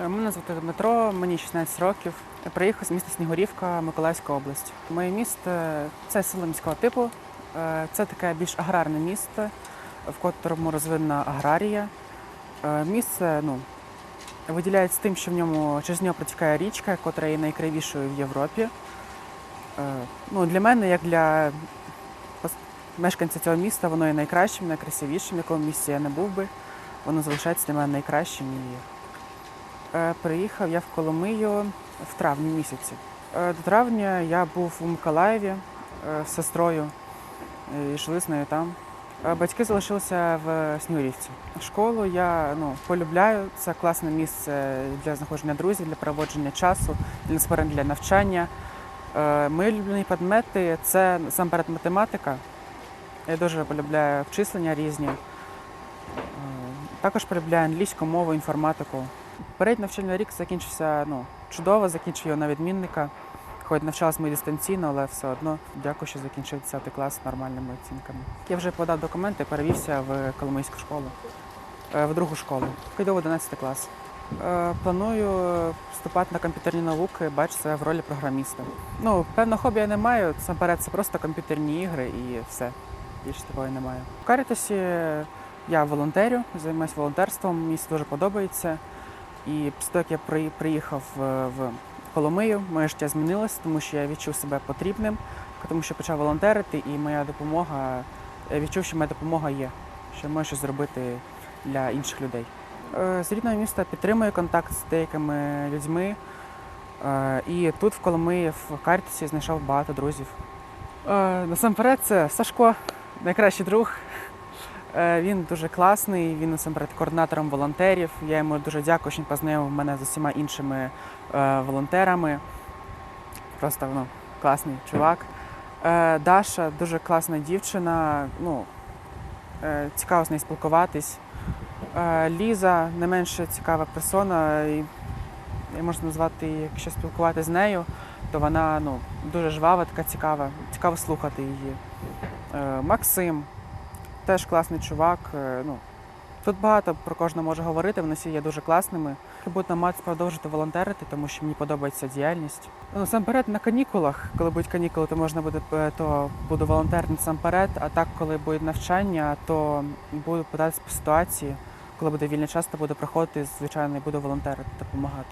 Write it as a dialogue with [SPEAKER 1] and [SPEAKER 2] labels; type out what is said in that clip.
[SPEAKER 1] Е, Мене звати Дмитро, мені 16 років. Приїхав з міста Снігурівка, Миколаївська область. Моє місто це село міського типу. Е, Це таке більш аграрне місто, в котрому розвинена аграрія. Е, Місце ну, виділяється тим, що в ньому через нього протікає річка, котра є найкривішою в Європі. Ну, для мене, як для мешканця цього міста, воно є найкращим, найкрасивішим, в якому місці я не був би. Воно залишається для мене найкращим. І Приїхав я в Коломию в травні місяці. Е, До травня я був у Миколаєві е, з сестрою е, і жили з нею там. Е, Батьки залишилися в Снігурівці. Школу я ну, полюбляю. Це класне місце для знаходження друзів, для проводження часу, для насамперед для навчання. Е, Мої улюблені предмети це насамперед математика. Я дуже полюбляю обчислення різні. Е, Також полюбляю англійську мову, інформатику. Перед навчальний рік закінчився ну, чудово, закінчив його на відмінника. Хоч навчалась ми дистанційно, але все одно дякую, що закінчив 10 клас з нормальними оцінками. Я вже подав документи, перевівся в Коломийську школу, е, в другу школу. Піду в 11 клас. Е, Планую вступати на комп'ютерні науки, бачу себе в ролі програміста. Ну, певно, хобі я не маю. Насамперед, це просто комп'ютерні ігри і все. Більше такого я не маю. В Карітасі я волонтерю, займаюся волонтерством, мені це дуже подобається. І після того, як я приїхав в, в Коломию, моє життя змінилося, тому що я відчув себе потрібним, тому що почав волонтерити, і моя допомога, я відчув, що моя допомога є, що можу щось зробити для інших людей. Е, З рідного міста підтримую контакт з деякими людьми. Е, І тут в Коломиї, в Картісі, знайшов багато друзів. Е, Насамперед, це Сашко, найкращий друг. Е, Він дуже класний, він насамперед координатором волонтерів. Я йому дуже дякую, що він познайомив мене з усіма іншими е, волонтерами. Просто ну, класний чувак. Е, Даша дуже класна дівчина. Ну, цікаво з нею спілкуватись. Ліза не менше цікава персона. Я можу назвати, якщо спілкуватися з нею, то вона ну, дуже жвава, така цікава, цікаво слухати її. Максим теж класний чувак. е, Ну, тут багато про кожного може говорити, вони всі є дуже класними. Буду намагатися продовжити волонтерити, тому що мені подобається діяльність. Ну, насамперед на канікулах, коли будуть канікули, то можна буде е, то буду волонтерити насамперед, а так, коли буде навчання, то буду питатися по ситуації. Коли буде вільний час, то буду проходити, звичайно, і буду волонтерити, допомагати.